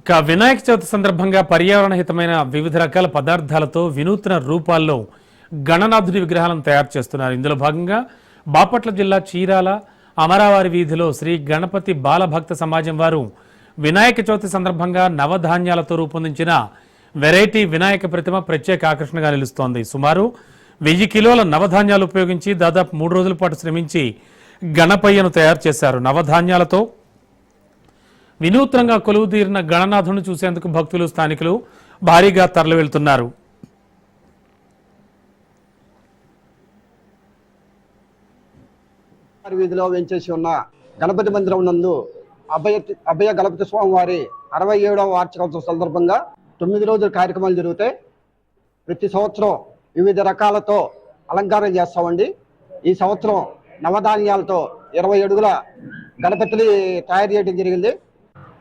ఇక వినాయక చవితి సందర్భంగా పర్యావరణ హితమైన వివిధ రకాల పదార్థాలతో వినూత్న రూపాల్లో గణనాథుడి విగ్రహాలను తయారు చేస్తున్నారు. ఇందులో భాగంగా బాపట్ల జిల్లా చీరాల అమరావారి వీధిలో శ్రీ గణపతి బాలభక్త సమాజం వారు వినాయక చవితి సందర్భంగా నవధాన్యాలతో రూపొందించిన వెరైటీ వినాయక ప్రతిమ ప్రత్యేక ఆకర్షణగా నిలుస్తోంది. సుమారు వెయ్యి కిలోల నవధాన్యాలు ఉపయోగించి దాదాపు మూడు రోజుల పాటు శ్రమించి గణపయ్యను తయారు చేశారు. నవధాన్యాలతో వినూత్నంగా కొలువుదీరిన గణనాథుని చూసేందుకు భక్తులు స్థానికులు భారీగా తరలివెళ్తున్నారు. వీధిలో వెంచేసి ఉన్న గణపతి మందిరం నందు అభయ అభయ గణపతి స్వామి వారి అరవై ఏడవ వార్షికోత్సవం సందర్భంగా తొమ్మిది రోజుల కార్యక్రమాలు జరుగుతాయి. ప్రతి సంవత్సరం వివిధ రకాలతో అలంకారం చేస్తామండి. ఈ సంవత్సరం నవధాన్యాలతో ఇరవై అడుగుల గణపతిని తయారు చేయడం జరిగింది.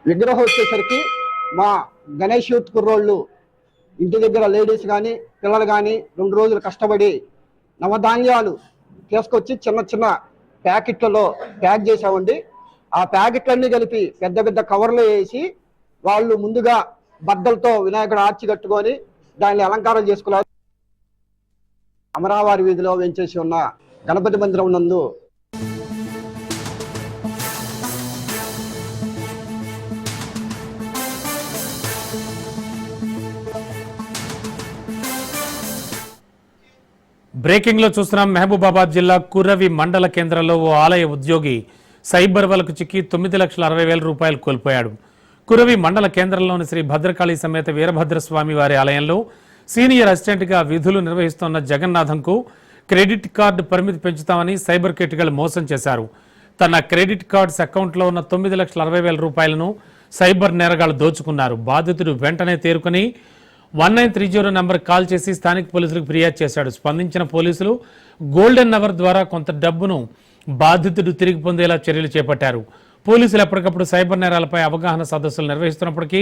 విగ్రహం వచ్చేసరికి మా గణేష్ యూత్ కుర్రోళ్ళు ఇంటి దగ్గర లేడీస్ కానీ పిల్లలు కానీ రెండు రోజులు కష్టపడి నవధాన్యాలు తీసుకొచ్చి చిన్న చిన్న ప్యాకెట్లలో ప్యాక్ చేసామండి ఆ ప్యాకెట్లన్నీ కలిపి పెద్ద పెద్ద కవర్లు వేసి వాళ్ళు ముందుగా బద్దలతో వినాయకుడు ఆర్చి కట్టుకొని దాన్ని అలంకారం చేసుకున్నారు అమరావారి వీధిలో వెంచేసి ఉన్న గణపతి మందిరం నందు బ్రేకింగ్లో చూస్తున్నాం. మహబూబాబాద్ జిల్లా కుర్రవి మండల కేంద్రంలో ఓ ఆలయ ఉద్యోగి సైబర్ వలకు చిక్కి తొమ్మిది లక్షల అరవై వేల రూపాయలు కోల్పోయాడు. కురవి మండల కేంద్రంలోని శ్రీ భద్రకాళి సమేత వీరభద్రస్వామి వారి ఆలయంలో సీనియర్ అసిస్టెంట్గా విధులు నిర్వహిస్తున్న జగన్నాథంకు క్రెడిట్ కార్డు పరిమితి పెంచుతామని సైబర్ కెటికల్ మోసం చేశారు. తన క్రెడిట్ కార్డ్స్ అకౌంట్లో ఉన్న తొమ్మిది లక్షల అరవై వేల రూపాయలను సైబర్ నేరగాళ్ళు దోచుకున్నారు. బాధితుడు వెంటనే తేరుకుని one nine three zero number call చేసి స్థానిక పోలీసులకు ఫిర్యాదు చేశాడు. స్పందించిన పోలీసులు గోల్డెన్ అవర్ ద్వారా కొంత డబ్బును బాధితుడు తిరిగి పొందేలా చర్యలు చేపట్టారు. పోలీసులు ఎప్పటికప్పుడు సైబర్ నేరాలపై అవగాహన సదస్సులు నిర్వహిస్తున్నప్పటికీ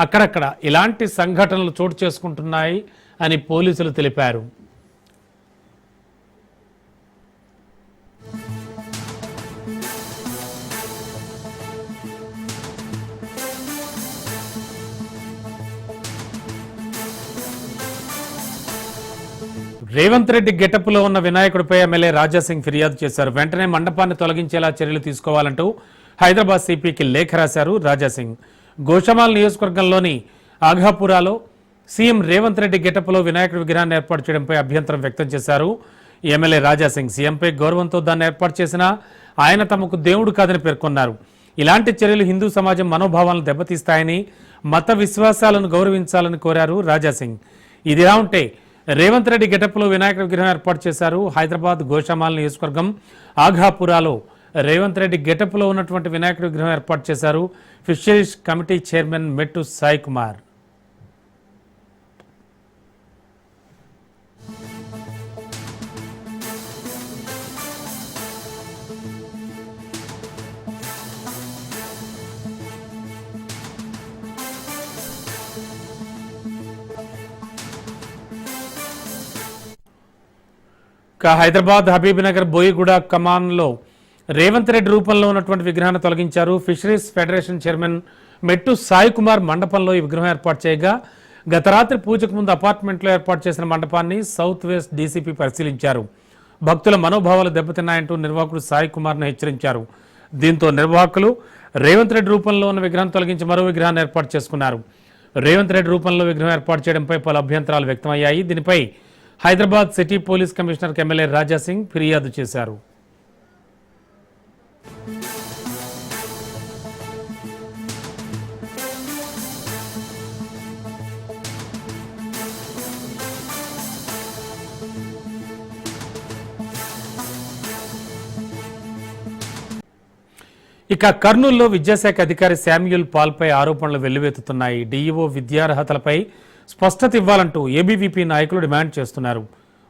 అక్కడక్కడ ఇలాంటి సంఘటనలు చోటు చేసుకుంటున్నాయి అని పోలీసులు తెలిపారు. రేవంత్ రెడ్డి గెటప్లో ఉన్న వినాయకుడిపై ఎమ్మెల్యే రాజాసింగ్ ఫిర్యాదు చేశారు. వెంటనే మండపాన్ని తొలగించేలా చర్యలు తీసుకోవాలంటూ హైదరాబాద్ సిపికి లేఖ రాశారు రాజాసింగ్. గోషమాల్ నియోజకవర్గంలోని ఆఘాపురాలో సీఎం రేవంత్ రెడ్డి గెటప్లో వినాయకుడి విగ్రహాన్ని ఏర్పాటు చేయడంపై అభ్యంతరం వ్యక్తం చేశారు. ఎమ్మెల్యే రాజాసింగ్ సీఎంపై గౌరవంతో దాన్ని ఏర్పాటు చేసినా ఆయన తమకు దేవుడు కాదని పేర్కొన్నారు. ఇలాంటి చర్యలు హిందూ సమాజం మనోభావాలను దెబ్బతీస్తాయని మత విశ్వాసాలను గౌరవించాలని కోరారు రాజాసింగ్. ఇదిలా ఉంటే రేవంత్ రెడ్డి గెటప్లో వినాయక విగ్రహం ఏర్పాటు చేశారు. హైదరాబాద్ గోషామాల్ నియోజకవర్గం ఆఘాపురాలో రేవంత్ రెడ్డి గెటప్లో ఉన్నటువంటి వినాయకుడి విగ్రహం ఏర్పాటు చేశారు. ఫిషరీస్ కమిటీ చైర్మన్ మెట్టు సాయి కుమార్ హైదరాబాద్ హబీబ్నగర్ బోయిగూడ కమాన్లో రేవంత్ రెడ్డి రూపంలో ఉన్నటువంటి విగ్రహాన్ని తొలగించారు. ఫిషరీస్ ఫెడరేషన్ చైర్మన్ మెట్టు సాయి కుమార్ మండపంలో ఈ విగ్రహం ఏర్పాటు చేయగా గత రాత్రి పూజకు ముందు అపార్ట్మెంట్లో ఏర్పాటు చేసిన మండపాన్ని సౌత్ వెస్ట్ డీసీపీ పరిశీలించారు. భక్తుల మనోభావాలు దెబ్బతిన్నాయంటూ నిర్వాహకుడు సాయి కుమార్ను హెచ్చరించారు. దీంతో నిర్వాహకులు రేవంత్ రెడ్డి రూపంలో ఉన్న విగ్రహం తొలగించి మరో విగ్రహాన్ని ఏర్పాటు చేసుకున్నారు. రేవంత్ రెడ్డి రూపంలో విగ్రహం ఏర్పాటు చేయడంపై పలు అభ్యంతరాలు వ్యక్తమయ్యాయి. దీనిపై Hyderabad city police commissioner MLA Rajasingh ఫిర్యాదు చేశారు. ఇక కర్నూలులో విద్యాశాఖ అధికారి శామ్యుల్ పాల్పై ఆరోపణలు వెల్లువెత్తుతున్నాయి. డీఈఓ విద్యార్హతలపై స్పష్టత ఇవ్వాలంటూ ఏబీవీపీ నాయకులు డిమాండ్ చేస్తున్నారు.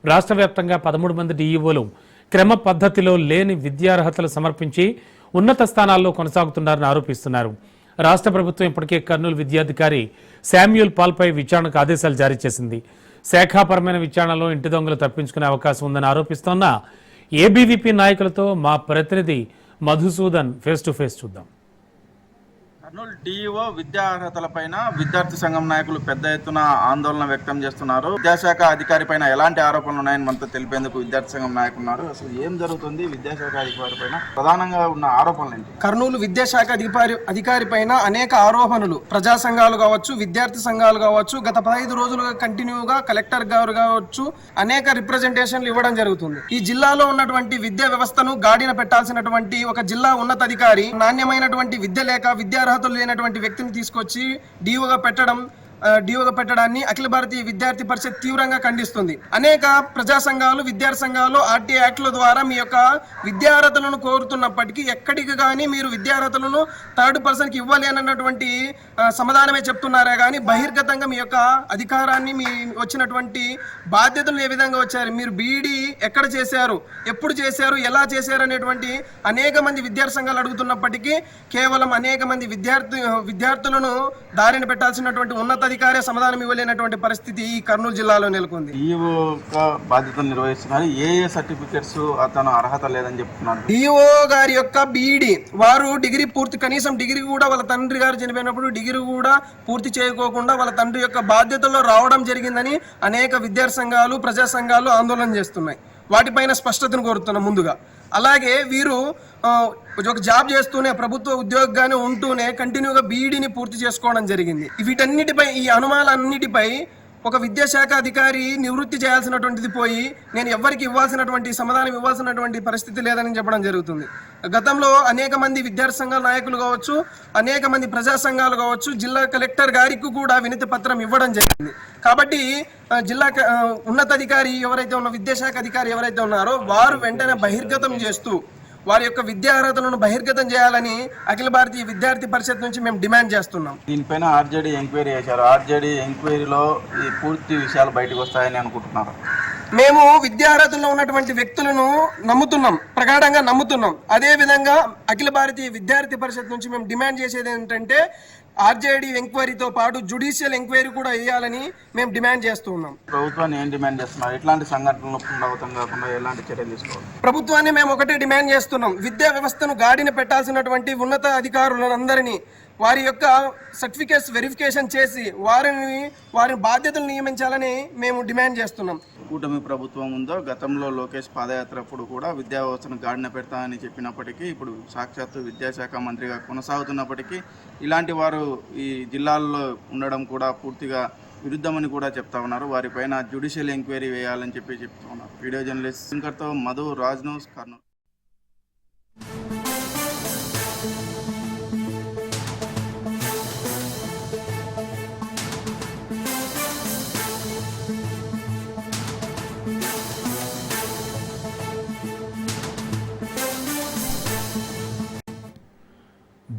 రాష్ట్ర వ్యాప్తంగా పదమూడు మంది డీఈఓలు క్రమ పద్ధతిలో లేని విద్యార్హతలు సమర్పించి ఉన్నత స్థానాల్లో కొనసాగుతున్నారని ఆరోపిస్తున్నారు. రాష్ట్ర ప్రభుత్వం ఇప్పటికే కర్నూలు విద్యాధికారి శామ్యూల్ పాల్పై విచారణకు ఆదేశాలు జారీ చేసింది. శాఖాపరమైన విచారణలో ఇంటి దొంగలు తప్పించుకునే అవకాశం ఉందని ఆరోపిస్తోన్న ఏబీవీపీ నాయకులతో మా ప్రతినిధి మధుసూదన్ ఫేస్ టు ఫేస్ చూద్దాం. కర్నూలు డిఈఓ విద్యా అర్హతలపైన విద్యార్థి సంఘం నాయకులు పెద్ద ఎత్తున ఆందోళన వ్యక్తం చేస్తున్నారు. విద్యాశాఖ అధికారి పైన ఎలాంటి ఆరోపణలు ఉన్నాయని మనతో తెలిపేందుకు విద్యార్థి సంఘం నాయకులు ఉన్నారు. అసలు ఏం జరుగుతుంది? విద్యాశాఖ అధికారి పైన ప్రధానంగా ఉన్న ఆరోపణలు ఏంటి? కర్నూలు విద్యాశాఖ అధికారి అధికారి పైన అనేక ఆరోపణలు. ప్రజా సంఘాలు కావచ్చు విద్యార్థి సంఘాలు కావచ్చు గత పదహైదు రోజులుగా కంటిన్యూగా కలెక్టర్ గారు కావచ్చు అనేక రిప్రజెంటేషన్లు ఇవ్వడం జరుగుతుంది. ఈ జిల్లాలో ఉన్నటువంటి విద్యా వ్యవస్థను గాడిన పెట్టాల్సినటువంటి ఒక జిల్లా ఉన్నతాధికారి నాణ్యమైనటువంటి విద్య లేక అర్హతలు లేనటువంటి వ్యక్తిని తీసుకొచ్చి డీఓగా పెట్టడం డిఓగా పెట్టడాన్ని అఖిల భారతీయ విద్యార్థి పరిషత్ తీవ్రంగా ఖండిస్తుంది. అనేక ప్రజా సంఘాలు విద్యార్థి సంఘాలు ఆర్టీ యాక్ట్ల ద్వారా మీ యొక్క విద్యార్హతలను కోరుతున్నప్పటికీ ఎక్కడికి కానీ మీరు విద్యార్హతలను థర్డ్ పర్సన్కి ఇవ్వాలి అన్నటువంటి సమాధానమే చెప్తున్నారే కానీ బహిర్గతంగా మీ యొక్క అధికారాన్ని మీ వచ్చినటువంటి బాధ్యతలు ఏ విధంగా వచ్చారు? మీరు బీఈడీ ఎక్కడ చేశారు? ఎప్పుడు చేశారు? ఎలా చేశారు? అనేటువంటి అనేక మంది విద్యార్థి సంఘాలు అడుగుతున్నప్పటికీ కేవలం అనేక మంది విద్యార్థి విద్యార్థులను దారిన పెట్టాల్సినటువంటి ఉన్నత ఉన్నతాధికారే సమాధానం ఇవ్వలేనటువంటి పరిస్థితి ఈ కర్నూలు జిల్లాలో నెలకొంది. బాధ్యతలు నిర్వహిస్తున్నారు. ఏ ఏ సర్టిఫికెట్స్ అతను అర్హత లేదని చెప్తున్నారు? డిఓ గారి యొక్క బీఈడి వారు డిగ్రీ పూర్తి కనీసం డిగ్రీ కూడా వాళ్ళ తండ్రి గారు చనిపోయినప్పుడు డిగ్రీ కూడా పూర్తి చేయకోకుండా వాళ్ళ తండ్రి యొక్క బాధ్యతల్లో రావడం జరిగిందని అనేక విద్యార్థి సంఘాలు ప్రజా సంఘాలు ఆందోళన చేస్తున్నాయి. వాటిపైన స్పష్టతను కోరుతున్నాం ముందుగా. అలాగే వీరు ఒక జాబ్ చేస్తూనే ప్రభుత్వ ఉద్యోగానే ఉంటూనే కంటిన్యూగా బీఈడిని పూర్తి చేసుకోవడం జరిగింది. వీటన్నిటిపై ఈ అనుమానాలన్నిటిపై ఒక విద్యాశాఖ అధికారి నివృత్తి చేయాల్సినటువంటిది పోయి నేను ఎవ్వరికి ఇవ్వాల్సినటువంటి సమాధానం ఇవ్వాల్సినటువంటి పరిస్థితి లేదని చెప్పడం జరుగుతుంది. గతంలో అనేక మంది విద్యార్థి సంఘాల నాయకులు కావచ్చు అనేక మంది ప్రజా సంఘాలు కావచ్చు జిల్లా కలెక్టర్ గారికి కూడా వినతి పత్రం ఇవ్వడం జరిగింది. కాబట్టి జిల్లా క- ఉన్నతాధికారి ఎవరైతే ఉన్న విద్యాశాఖ అధికారి ఎవరైతే ఉన్నారో వారు వెంటనే బహిర్గతం చేస్తూ వారి యొక్క విద్యార్హతలను బహిర్గతం చేయాలని అఖిల భారతీయ విద్యార్థి పరిషత్ నుంచి మేము డిమాండ్ చేస్తున్నాం. దీనిపైన ఆర్జేడీ ఎంక్వైరీ చేశారు. ఆర్జేడీ ఎంక్వైరీలో ఈ పూర్తి విషయాలు బయటకు వస్తాయని అనుకుంటున్నారు. మేము విద్యార్హతల్లో ఉన్నటువంటి వ్యక్తులను నమ్ముతున్నాం. ప్రగాఢంగా నమ్ముతున్నాం. అదే విధంగా అఖిల భారతీయ విద్యార్థి పరిషత్ నుంచి మేము డిమాండ్ చేసేది ఏంటంటే ఆర్జేడీ ఎంక్వైరీతో పాటు జుడిషియల్ ఎంక్వైరీ కూడా వేయాలని మేము డిమాండ్ చేస్తూ ఉన్నాం. ప్రభుత్వాన్ని ఏం డిమాండ్ చేస్తున్నారు? ఇట్లాంటి సంఘటనలు పునరావృతం కాకుండా ఎలాంటి చర్యలు తీసుకోవాలి? ప్రభుత్వాన్ని మేము ఒకటే డిమాండ్ చేస్తున్నాం. విద్యా వ్యవస్థను గాడిన పెట్టాల్సినటువంటి ఉన్నత అధికారులందరినీ వారి యొక్క సర్టిఫికేట్స్ వెరిఫికేషన్ చేసి వారిని వారి బాధ్యతలు నియమించాలని మేము డిమాండ్ చేస్తున్నాం. కూటమి ప్రభుత్వం ఉందో గతంలో లోకేష్ పాదయాత్ర అప్పుడు కూడా విద్యా వ్యవస్థను గాడిన పెడతామని చెప్పినప్పటికీ ఇప్పుడు సాక్షాత్తు విద్యాశాఖ మంత్రిగా కొనసాగుతున్నప్పటికీ ఇలాంటి వారు ఈ జిల్లాల్లో ఉండడం కూడా పూర్తిగా విరుద్ధమని కూడా చెప్తా ఉన్నారు. వారిపైన జ్యుడిషియల్ ఎంక్వైరీ వేయాలని చెప్పి చెప్తా ఉన్నారు. వీడియో జర్నలిస్ట్ శంకర్తో మధు రాజ్ న్యూస్ కర్నూలు.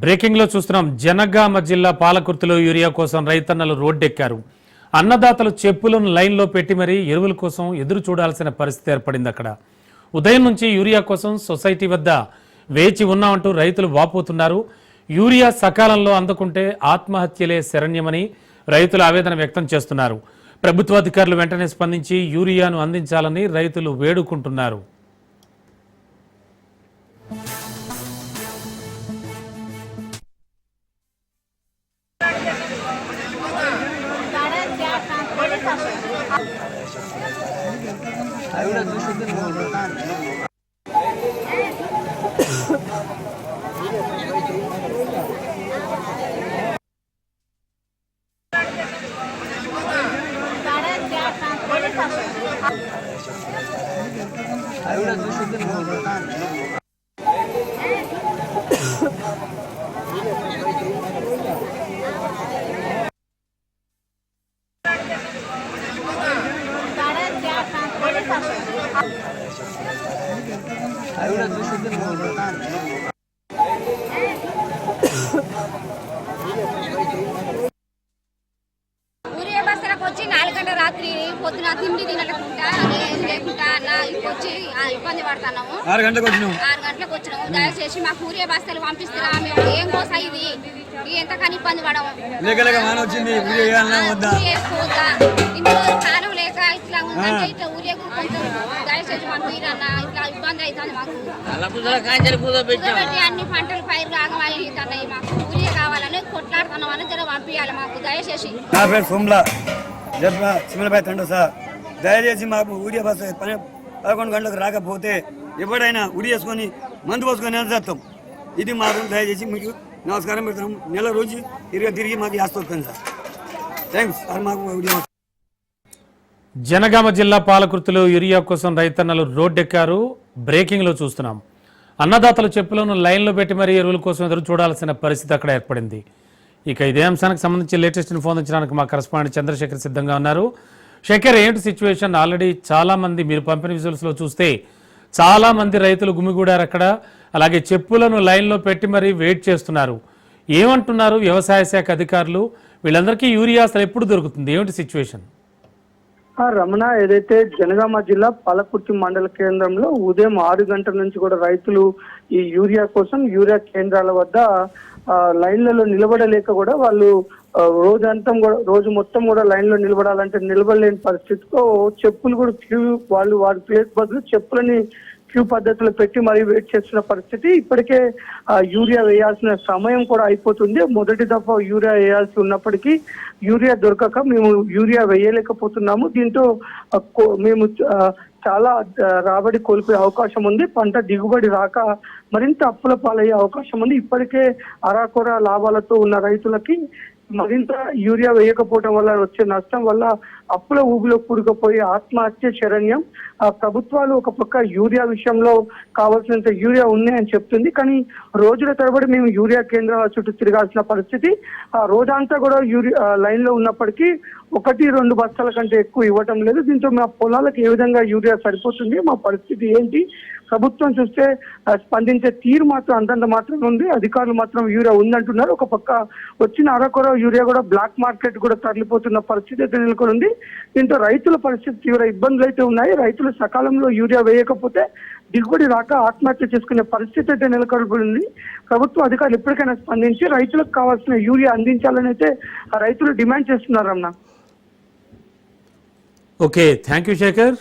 బ్రేకింగ్లో చూస్తున్నాం. జనగామ జిల్లా పాలకుర్తిలో యూరియా కోసం రైతన్నలు రోడ్డెక్కారు. అన్నదాతలు చెప్పులను లైన్లో పెట్టి మరీ ఎరువుల కోసం ఎదురు చూడాల్సిన పరిస్థితి ఏర్పడింది అక్కడ. ఉదయం నుంచి యూరియా కోసం సొసైటీ వద్ద వేచి ఉన్నామంటూ రైతులు వాపోతున్నారు. యూరియా సకాలంలో అందుకుంటే ఆత్మహత్యలే శరణ్యమని రైతులు ఆవేదన వ్యక్తం చేస్తున్నారు. ప్రభుత్వ అధికారులు వెంటనే స్పందించి యూరియాను అందించాలని రైతులు వేడుకుంటున్నారు. 还有那려是썹은모 른. వచ్చి ఇబ్బంది పడుతున్నాము. ఆరు గంటలకు వచ్చినాం ఆరు గంటలకు వచ్చినాము. దయచేసి మాకు ఊరే బస్తలు పంపిస్తారా? మేము ఏం కోసా ఇది? ఎంతకని ఇబ్బంది పడము. లేక వచ్చింది ఊరే వేసుకోవద్దా కాలం ఇట్లా ఉందంటే ఇట్లా ఊరేగు కొంచెం దయచేసి పంపిరన్న ఇట్లా ఇబ్బంది అవుతుంది మాకు. అన్ని పంటలు పైరు ఆగమవుతున్నాయి మాకు. ఊరియా కావాలని కొట్లాడుతున్నాం అని జర పంపించాలి మాకు. దయచేసి. నా పేరు సోమ్లా. జడ్పా సిమిలపై తండ్రి సార్. దయచేసి మాకు ఊరియా బస్సు పదకొండు గంటలకు రాకపోతే ఎవడైనా ఉడి వేసుకొని మందు పోసుకొని చేస్తాం ఇది మాకు దయచేసి మీకు నమస్కారం పెడతాం నెల రోజు తిరిగి తిరిగి మాకు వస్తుంది సార్. థ్యాంక్స్ సార్ మాకు జనగామ జిల్లా పాలకుర్తిలో యూరియా కోసం రైతన్నలు రోడ్డెక్కారు. బ్రేకింగ్లో చూస్తున్నాం. అన్నదాతల చెప్పులను లైన్లో పెట్టి మరీ ఎరువుల కోసం ఎదురు చూడాల్సిన పరిస్థితి అక్కడ ఏర్పడింది. ఇక ఇదే అంశానికి సంబంధించి లేటెస్ట్ ఇన్ఫర్మేషన్ మా కరస్పాండెంట్ చంద్రశేఖర్ సిద్ధంగా ఉన్నారు. శేఖర్ ఏంటి సిచ్యువేషన్ ఆల్రెడీ చాలా మంది మీరు పంపిన విజువల్స్లో చూస్తే చాలా మంది రైతులు గుమిగూడారు అక్కడ. అలాగే చెప్పులను లైన్లో పెట్టి మరీ వెయిట్ చేస్తున్నారు. ఏమంటున్నారు వ్యవసాయ శాఖ అధికారులు? వీళ్ళందరికీ యూరియా అసలు ఎప్పుడు దొరుకుతుంది? ఏమిటి సిచ్యువేషన్ రమణ ఏదైతే జనగామ జిల్లా పాలకుర్తి మండల కేంద్రంలో ఉదయం ఆరు గంటల నుంచి కూడా రైతులు ఈ యూరియా కోసం యూరియా కేంద్రాల వద్ద లైన్లలో నిలబడలేక కూడా వాళ్ళు రోజంతా కూడా రోజు మొత్తం కూడా లైన్లో నిలబడాలంటే నిలబడలేని పరిస్థితితో చెప్పులు కూడా క్యూ వాళ్ళు వారి ప్లేస్ బదులు చెప్పులని క్యూ పద్ధతిలో పెట్టి మరీ వెయిట్ చేస్తున్న పరిస్థితి. ఇప్పటికే యూరియా వేయాల్సిన సమయం కూడా అయిపోతుంది. మొదటి దఫా యూరియా వేయాల్సి ఉన్నప్పటికీ యూరియా దొరకక మేము యూరియా వేయలేకపోతున్నాము. దీంతో కో- మేము చాలా రాబడి కోల్పోయే అవకాశం ఉంది. పంట దిగుబడి రాక మరింత అప్పుల పాలయ్యే అవకాశం ఉంది. ఇప్పటికే అరాకొర లాభాలతో ఉన్న రైతులకి మరింత యూరియా వేయకపోవడం వల్ల వచ్చే నష్టం వల్ల అప్పుల ఊబిలో కూడుకుపోయి ఆత్మహత్య శరణ్యం. ఆ ప్రభుత్వాలు ఒక పక్క యూరియా విషయంలో కావాల్సినంత యూరియా ఉన్నాయని చెప్తుంది. కానీ రోజుల తరబడి మేము యూరియా కేంద్రాల చుట్టూ తిరగాల్సిన పరిస్థితి. ఆ రోజంతా కూడా యూరియా లైన్లో ఉన్నప్పటికీ ఒకటి రెండు బస్తాల కంటే ఎక్కువ ఇవ్వటం లేదు. దీంతో మా పొలాలకు ఏ విధంగా యూరియా సరిపోతుంది మా పరిస్థితి ఏంటి ప్రభుత్వం చూస్తే స్పందించే తీరు మాత్రం అంతంత మాత్రం ఉంది. అధికారులు మాత్రం యూరియా ఉందంటున్నారు. ఒక పక్క వచ్చిన అరకొర యూరియా కూడా బ్లాక్ మార్కెట్ కూడా తరలిపోతున్న పరిస్థితి అయితే నెలకొని ఉంది దీంతో రైతుల పరిస్థితి తీవ్ర ఇబ్బందులు అయితే ఉన్నాయి. రైతులు సకాలంలో యూరియా వేయకపోతే దిగుబడి రాక ఆత్మహత్య చేసుకునే పరిస్థితి అయితే నెలకొల్పడింది ప్రభుత్వ అధికారులు ఎప్పటికైనా స్పందించి రైతులకు కావాల్సిన యూరియా అందించాలని అయితే ఆ రైతులు డిమాండ్ చేస్తున్నారు అన్న. Okay. Thank you Sekhar.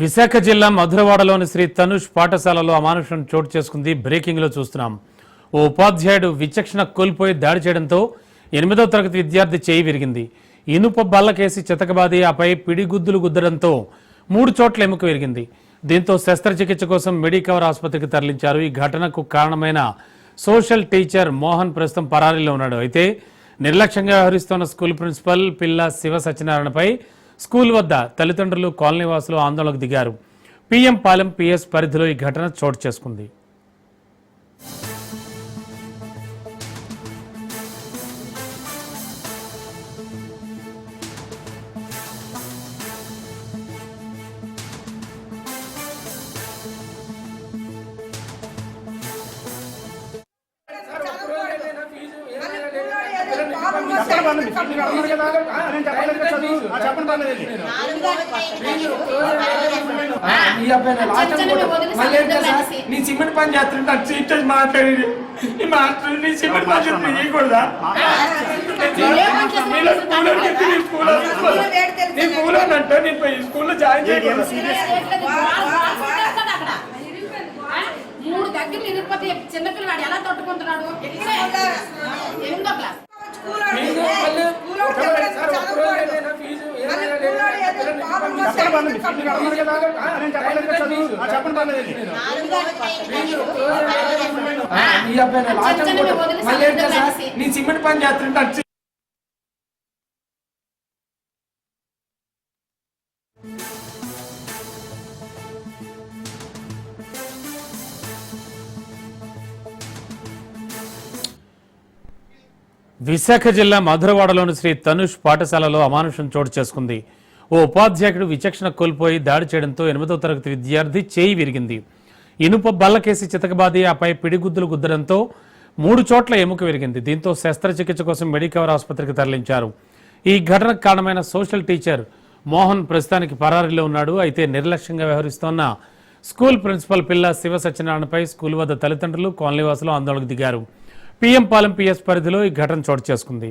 Visakha జిల్లా మధురవాడలోని శ్రీ తనుష్ పాఠశాలలో అమానుషం చోటు చేసుకుంది. బ్రేకింగ్లో చూస్తున్నాం. ఓ ఉపాధ్యాయుడు విచక్షణ కోల్పోయి దాడి చేయడంతో ఎనిమిదవ తరగతి విద్యార్థి చేయి విరిగింది. ఇనుప బల్లకేసి చితకబాది ఆపై పిడిగుద్దులు గుద్దడంతో మూడు చోట్ల ఎముక విరిగింది. దీంతో శస్త్రచికిత్స కోసం మెడికవర్ ఆసుపత్రికి తరలించారు. ఈ ఘటనకు కారణమైన సోషల్ టీచర్ మోహన్ ప్రస్తుతం పరారీలో ఉన్నాడు. అయితే నిర్లక్ష్యంగా వ్యవహరిస్తున్న స్కూల్ ప్రిన్సిపల్ పిల్ల శివ సత్యనారాయణపై స్కూల్ వద్ద తల్లిదండ్రులు కాలనీ వాసులు ఆందోళనకు దిగారు. పిఎం పాలెం పిఎస్ పరిధిలో ఈ ఘటన చోటు చేసుకుంది. ఈ అబ్బాయి నా లాస్ట్ మళ్ళీ సిమెంట్ పని చేస్తుంటే అటు సీట్ మాట్లాడేది. ఈ మాట్లాడి నీ సిమెంట్ పని చేస్తుంది చేయకూడదా నీ స్కూల్లో అంటే నేను స్కూల్లో జాయిన్ చేయకూడదు? మూడు దగ్గర నిరుపతి చిన్నపిల్లవాడు ఎలా తట్టుకుంటున్నాడు? ఎనిమిదో క్లాస్. చెప్పండి ఈ అబ్బాయి మళ్ళీ సిమెంట్ పని చేస్తుంటే అటు విశాఖ జిల్లా మధురవాడలోని శ్రీ తనుష్ పాఠశాలలో అమానుషం చోటు చేసుకుంది. ఓ ఉపాధ్యాయుడు విచక్షణ కోల్పోయి దాడి చేయడంతో ఎనిమిదో తరగతి విద్యార్థి చేయి విరిగింది. ఇనుప బల్లకేసి చితకబాది ఆపై పిడిగుద్దులు గుద్దడంతో మూడు చోట్ల ఎముక విరిగింది. దీంతో శస్త్రచికిత్స కోసం మెడికవర్ ఆసుపత్రికి తరలించారు. ఈ ఘటనకు కారణమైన సోషల్ టీచర్ మోహన్ ప్రస్తుతానికి పరారీలో ఉన్నాడు. అయితే నిర్లక్ష్యంగా వ్యవహరిస్తోన్న స్కూల్ ప్రిన్సిపల్ పిల్ల శివ సత్యనారాయణపై స్కూల్ వద్ద తల్లిదండ్రులు కాలనీవాసులు ఆందోళనకు దిగారు. పిఎం పాలెం పిఎస్ పరిధిలో ఈ ఘటన చోటు చేసుకుంది.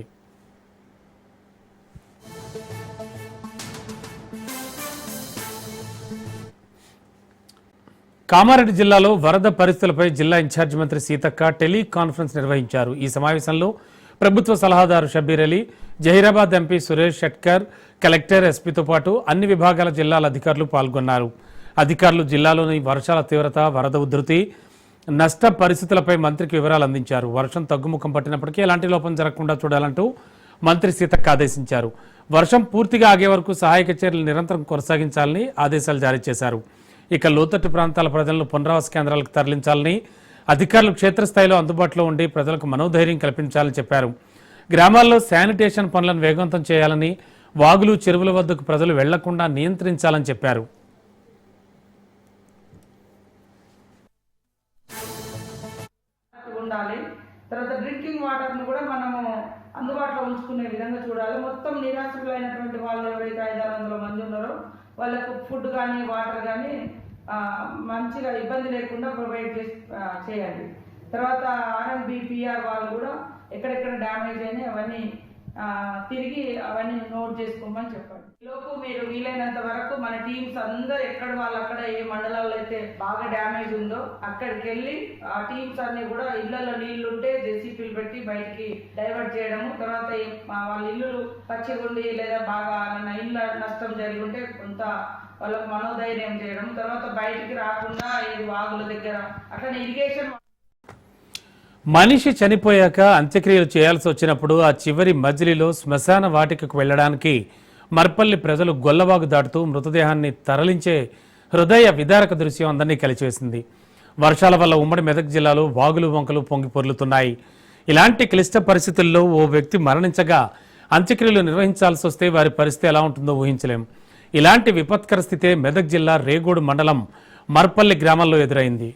కామారెడ్డి జిల్లాలో వరద పరిస్థితులపై జిల్లా ఇన్ఛార్జి మంత్రి సీతక్క టెలికాన్ఫరెన్స్ నిర్వహించారు. ఈ సమావేశంలో ప్రభుత్వ సలహాదారు షబీర్ అలీ జహీరాబాద్ ఎంపీ సురేష్ షెట్కర్ కలెక్టర్ ఎస్పీతో పాటు అన్ని విభాగాల జిల్లాల అధికారులు పాల్గొన్నారు. అధికారులు జిల్లాలోని వర్షాల తీవ్రత వరద ఉధృతి నష్ట పరిస్థితులపై మంత్రికి వివరాలు అందించారు. వర్షం తగ్గుముఖం పట్టినప్పటికీ ఎలాంటి లోపం జరగకుండా చూడాలంటూ మంత్రి సీతక్క ఆదేశించారు. వర్షం పూర్తిగా ఆగే వరకు సహాయక చర్యలు నిరంతరం కొనసాగించాలని ఆదేశాలు జారీ చేశారు. ఇక లోతట్టు ప్రాంతాల ప్రజలను పునరావాస కేంద్రాలకు తరలించాలని అధికారులు క్షేత్రస్థాయిలో అందుబాటులో ఉండి ప్రజలకు మనోధైర్యం కల్పించాలని చెప్పారు. గ్రామాల్లో శానిటేషన్ పనులను వేగవంతం చేయాలని వాగులు చెరువుల వద్దకు ప్రజలు వెళ్ళకుండా నియంత్రించాలని చెప్పారు. ఉండాలి. తర్వాత డ్రింకింగ్ వాటర్ను కూడా మనము అందుబాటులో ఉంచుకునే విధంగా చూడాలి. మొత్తం నిరాశ్రులైనటువంటి వాళ్ళు ఎవరైతే ఆరు వందల మంది ఉన్నారో వాళ్ళకు ఫుడ్ కానీ వాటర్ కానీ మంచిగా ఇబ్బంది లేకుండా ప్రొవైడ్ చేసి చేయాలి తర్వాత ఆర్ఎంబి పిఆర్ వాళ్ళు కూడా ఎక్కడెక్కడ డ్యామేజ్ అయినాయి అవన్నీ తిరిగి అవన్నీ నోట్ చేసుకోమని చెప్పండి. లోపు మీరు వీలైనంత వరకు మన టీమ్స్ అందరు ఎక్కడ వాళ్ళు అక్కడ ఏ మండలాల్లో అయితే బాగా డ్యామేజ్ ఉందో అక్కడికి వెళ్ళి ఆ టీమ్స్ అన్ని కూడా ఇళ్ళలో నీళ్ళు ఉంటే జెసిపీలు పెట్టి బయటికి డైవర్ట్ చేయడము తర్వాత వాళ్ళ ఇల్లులు పచ్చిగుండి లేదా బాగా ఇళ్ళ నష్టం జరిగి ఉంటే కొంత వాళ్ళకు మనోధైర్యం చేయడం తర్వాత బయటికి రాకుండా ఈ వాగుల దగ్గర అట్లనే ఇరిగేషన్ మనిషి చనిపోయాక అంత్యక్రియలు చేయాల్సి వచ్చినప్పుడు ఆ చివరి మజిలీలో శ్మశాన వాటికకు వెళ్ళడానికి మర్పల్లి ప్రజలు గొల్లవాగు దాటుతూ మృతదేహాన్ని తరలించే హృదయ విదారక దృశ్యం అందరినీ కలిచివేసింది వర్షాల వల్ల ఉమ్మడి మెదక్ జిల్లాలో వాగులు వంకలు పొంగి పొర్లుతున్నాయి. ఇలాంటి క్లిష్ట పరిస్థితుల్లో ఓ వ్యక్తి మరణించగా అంత్యక్రియలు నిర్వహించాల్సి వస్తే వారి పరిస్థితి ఎలా ఉంటుందో ఊహించలేం. ఇలాంటి విపత్కర స్థితే మెదక్ జిల్లా రేగోడు మండలం మర్పల్లి గ్రామంలో ఎదురైంది.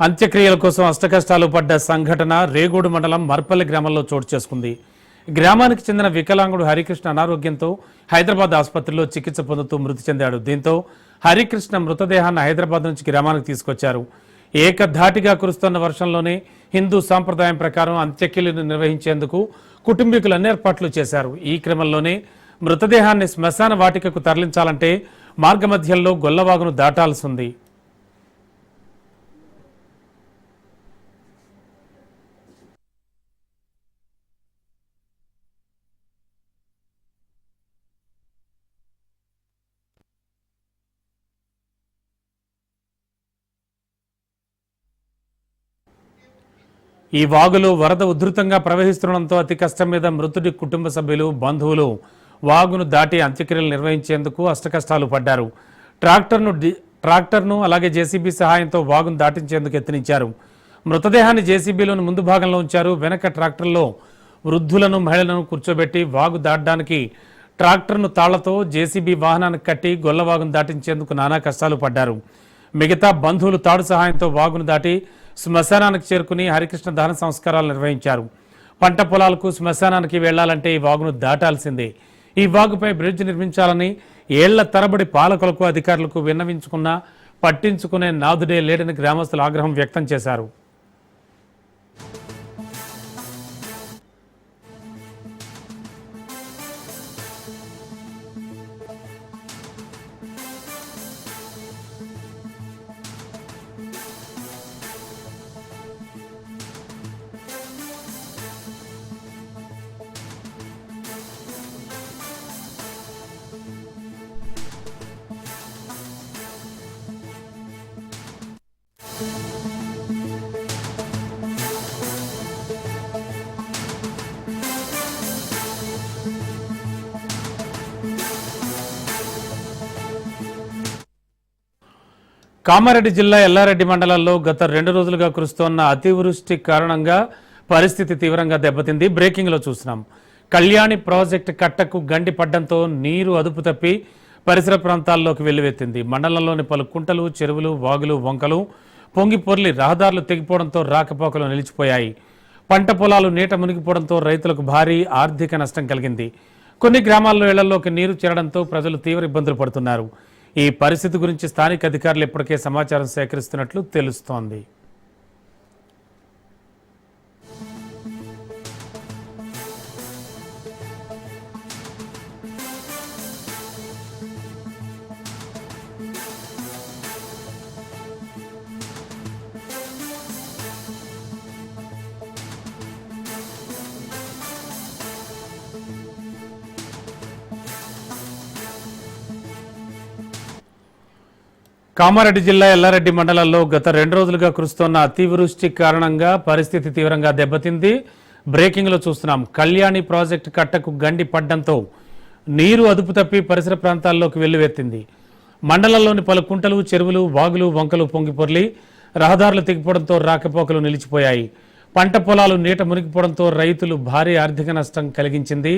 అంత్యక్రియల కోసం అష్టకష్టాలు పడ్డ సంఘటన రేగోడు మండలం మర్పల్లి గ్రామంలో చోటు చేసుకుంది. గ్రామానికి చెందిన వికలాంగుడు హరికృష్ణ అనారోగ్యంతో హైదరాబాద్ ఆసుపత్రిలో చికిత్స పొందుతూ మృతి చెందాడు. దీంతో హరికృష్ణ మృతదేహాన్ని హైదరాబాద్ నుంచి గ్రామానికి తీసుకొచ్చారు. ఏకధాటిగా కురుస్తున్న వర్షంలోనే హిందూ సాంప్రదాయం ప్రకారం అంత్యక్రియలు నిర్వహించేందుకు కుటుంబీకులు అన్ని ఏర్పాట్లు చేశారు. ఈ క్రమంలోనే మృతదేహాన్ని శ్మశాన వాటికకు తరలించాలంటే మార్గమధ్యంలో గొల్లవాగును దాటాల్సి ఈ వాగులో వరద ఉధృతంగా ప్రవహిస్తుండడంతో అతి కష్టం మీద మృతుడి కుటుంబ సభ్యులు బంధువులు వాగును దాటి అంత్యక్రియలు నిర్వహించేందుకు అష్టకష్టాలు పడ్డారు. ట్రాక్టర్ను ట్రాక్టర్ను అలాగే జేసీబీ సహాయంతో వాగును దాటించేందుకు యత్నించారు. మృతదేహాన్ని జేసీబీలోని ముందు భాగంలో ఉంచారు. వెనక ట్రాక్టర్లో వృద్ధులను మహిళలను కూర్చోబెట్టి వాగు దాటడానికి ట్రాక్టర్ను తాళ్ళతో జేసీబీ వాహనానికి కట్టి గొల్లవాగును దాటించేందుకు నానా కష్టాలు పడ్డారు. మిగతా బంధువులు తాడు సహాయంతో వాగును దాటి శ్మశానానికి చేరుకుని హరికృష్ణ దహన సంస్కారాలు నిర్వహించారు. పంట పొలాలకు శ్మశానానికి వెళ్ళాలంటే ఈ వాగును దాటాల్సిందే. ఈ వాగుపై బ్రిడ్జ్ నిర్మించాలని ఏళ్ళ తరబడి పాలకులకు అధికారులకు విన్నవించుకున్నా పట్టించుకునే నాదుడే లేడని గ్రామస్తులు ఆగ్రహం వ్యక్తం చేశారు. కామారెడ్డి జిల్లా ఎల్లారెడ్డి మండలంలో గత రెండు రోజులుగా కురుస్తోన్న అతివృష్టి కారణంగా పరిస్థితి తీవ్రంగా దెబ్బతింది. బ్రేకింగ్లో చూస్తున్నాం. కళ్యాణి ప్రాజెక్టు కట్టకు గండి పడ్డంతో నీరు అదుపు తప్పి పరిసర ప్రాంతాల్లోకి వెల్లువెత్తింది. మండలంలోని పలు కుంటలు చెరువులు వాగులు వంకలు పొంగి పొర్లి రహదారులు తెగిపోవడంతో రాకపోకలు నిలిచిపోయాయి. పంట పొలాలు నీట మునిగిపోవడంతో రైతులకు భారీ ఆర్థిక నష్టం కలిగింది. కొన్ని గ్రామాల్లో ఇళ్ళలోకి నీరు చేరడంతో ప్రజలు తీవ్ర ఇబ్బందులు పడుతున్నారు. ఈ పరిస్థితి గురించి స్థానిక అధికారులు ఇప్పటికే సమాచారం సేకరిస్తున్నట్లు తెలుస్తోంది. కామారెడ్డి జిల్లా ఎల్లారెడ్డి మండలాల్లో గత రెండు రోజులుగా కురుస్తోన్న అతివృష్టి కారణంగా పరిస్థితి తీవ్రంగా దెబ్బతింది. బ్రేకింగ్లో చూస్తున్నాం. కళ్యాణి ప్రాజెక్టు కట్టకు గండి పడ్డంతో నీరు అదుపు తప్పి పరిసర ప్రాంతాల్లోకి వెల్లువెత్తింది. మండలంలోని పలు కుంటలు చెరువులు వాగులు వంకలు పొంగిపొర్లి రహదారులు తెగిపోవడంతో రాకపోకలు నిలిచిపోయాయి. పంట పొలాలు నీట మునిగిపోవడంతో రైతులు భారీ ఆర్థిక నష్టం కలిగించింది.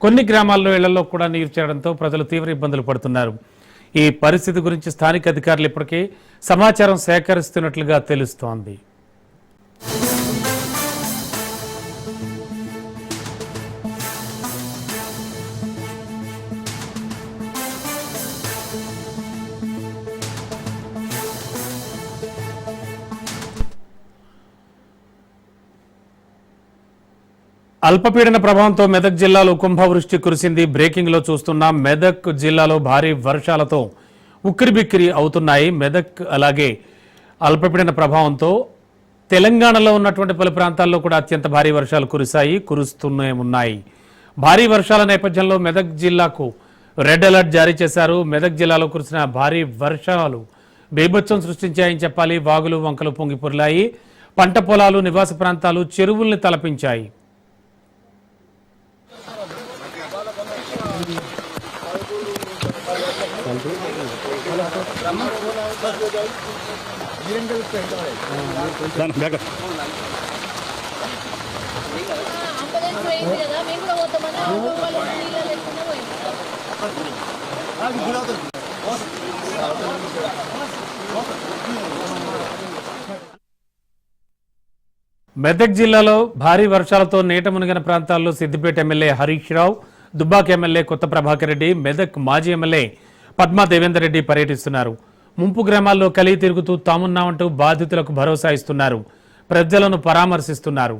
కొన్ని గ్రామాల్లో ఇళ్ళలో కూడా నీరు చేరడంతో ప్రజలు తీవ్ర ఇబ్బందులు పడుతున్నారు. ఈ పరిస్థితి గురించి స్థానిక అధికారులు ఇప్పటికే సమాచారం సేకరిస్తున్నట్లుగా తెలుస్తోంది. అల్పపీడన ప్రభావంతో మెదక్ జిల్లాలో కుంభవృష్టి కురిసింది. బ్రేకింగ్లో మెదక్ జిల్లాలో భారీ వర్షాలతో ఉక్కిరిబిక్కిరి అవుతున్నాయి. మెదక్ అలాగే అల్పపీడన ప్రభావంతో తెలంగాణలో ఉన్నటువంటి పలు ప్రాంతాల్లో కూడా అత్యంత భారీ వర్షాలు కురిశాయి కురుస్తూనే ఉన్నాయి. భారీ వర్షాల నేపథ్యంలో మెదక్ జిల్లాకు రెడ్ అలర్ట్ జారీ చేశారు. మెదక్ జిల్లాలో కురిసిన భారీ వర్షాలు బీభత్సం సృష్టించాయని చెప్పాలి. వాగులు వంకలు పొంగిపొర్లాయి. పంట పొలాలు నివాస ప్రాంతాలు చెరువుల్ని తలపించాయి. మెదక్ జిల్లాలో భారీ వర్షాలతో నీట మునిగిన ప్రాంతాల్లో సిద్దిపేట ఎమ్మెల్యే హరీష్ రావు దుబ్బాక ఎమ్మెల్యే కొత్త ప్రభాకర్ రెడ్డి మెదక్ మాజీ ఎమ్మెల్యే పద్మా దేవేందర్ రెడ్డి పర్యటిస్తున్నారు. ముంపు గ్రామాల్లో కలిగి తిరుగుతూ తామున్నామంటూ బాధితులకు భరోసా ఇస్తున్నారు. ప్రజలను పరామర్శిస్తున్నారు.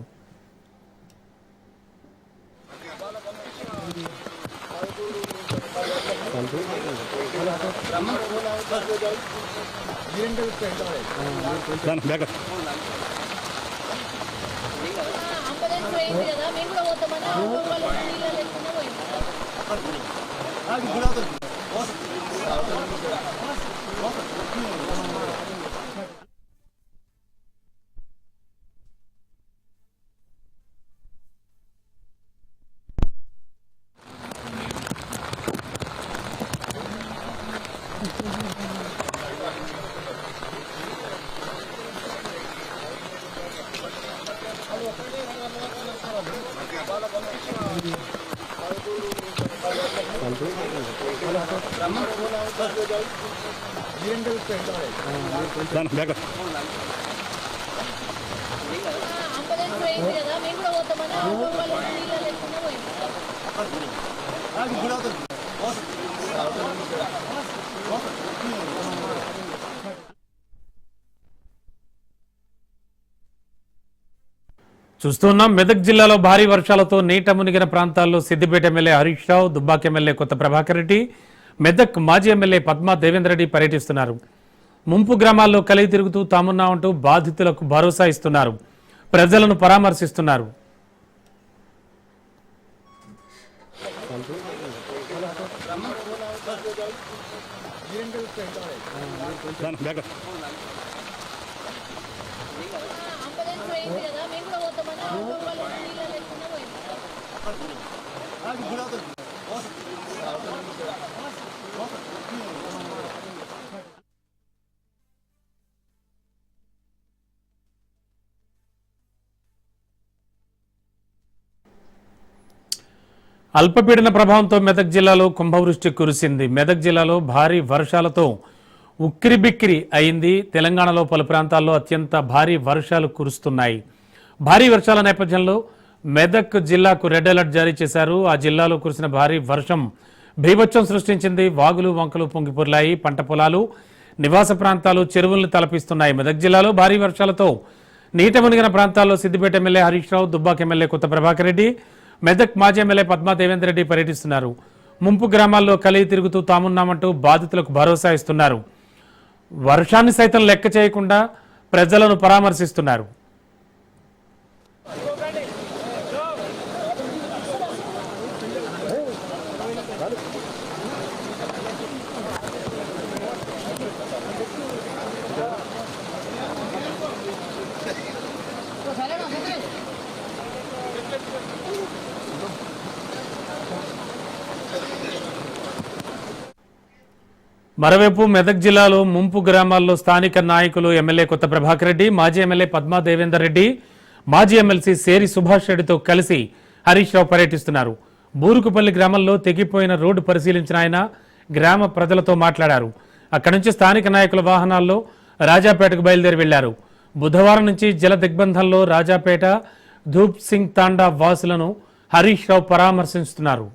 Ambulance Gracias. చూస్తున్నాం మెదక్ జిల్లాలో భారీ వర్షాలతో నీట మునిగిన ప్రాంతాల్లో సిద్దిపేట ఎమ్మెల్యే హరీష్ రావు దుబ్బాక ఎమ్మెల్యే కొత్త ప్రభాకర్ రెడ్డి మెదక్ మాజీ ఎమ్మెల్యే పద్మా దేవేందర్ రెడ్డి పర్యటిస్తున్నారు. ముంపు గ్రామాల్లో కలిగి తిరుగుతూ తామున్నామంటూ బాధితులకు భరోసా ఇస్తున్నారు. ప్రజలను పరామర్శిస్తున్నారు. అంబులెన్స్ పోయింది కదా మేము కూడా పోతామని వాళ్ళు నీళ్ళు లేకుండా పోయింది అల్పపీడన ప్రభావంతో మెదక్ జిల్లాలో కుంభవృష్టి కురిసింది. మెదక్ జిల్లాలో భారీ వర్షాలతో ఉక్కిరిబిక్కిరి అయింది. తెలంగాణలో పలు ప్రాంతాల్లో అత్యంత భారీ వర్షాలు కురుస్తున్నాయి. భారీ వర్షాల నేపథ్యంలో మెదక్ జిల్లాకు రెడ్ అలర్ట్ జారీ చేశారు. ఆ జిల్లాలో కురిసిన భారీ వర్షం భీభత్సం సృష్టించింది. వాగులు వంకలు పొంగిపొర్లాయి పంట పొలాలు నివాస ప్రాంతాలు చెరువులను తలపిస్తున్నాయి. మెదక్ జిల్లాలో భారీ వర్షాలతో నీట మునిగిన ప్రాంతాల్లో సిద్దిపేట ఎమ్మెల్యే హరీష్ రావు దుబ్బాక ఎమ్మెల్యే కొత్త ప్రభాకర్ రెడ్డి మెదక్ మాజీ ఎమ్మెల్యే పద్మా దేవేందర్ రెడ్డి పర్యటిస్తున్నారు. ముంపు గ్రామాల్లో కలిగి తిరుగుతూ తామున్నామంటూ బాధితులకు భరోసా ఇస్తున్నారు. వర్షాన్ని సైతం లెక్క చేయకుండా ప్రజలను పరామర్శిస్తున్నారు. మరోవైపు మెదక్ జిల్లాలో ముంపు గ్రామాల్లో స్థానిక నాయకులు ఎమ్మెల్యే కొత్త ప్రభాకర్ రెడ్డి మాజీ ఎమ్మెల్యే పద్మా దేవేందర్ రెడ్డి మాజీ ఎమ్మెల్సీ సేరి సుభాష్ రెడ్డితో కలిసి హరీష్ రావు పర్యటిస్తున్నారు. బూరుకుపల్లి గ్రామంలో తెగిపోయిన రోడ్డు పరిశీలించిన ఆయన గ్రామ ప్రజలతో మాట్లాడారు. అక్కడి నుంచి స్థానిక నాయకుల వాహనాల్లో రాజాపేటకు బయలుదేరి వెళ్ళారు. బుధవారం నుంచి జల దిగ్బంధంలో రాజాపేట ధూప్ సింగ్ తాండా వాసులను హరీష్ రావు పరామర్శిస్తున్నారు.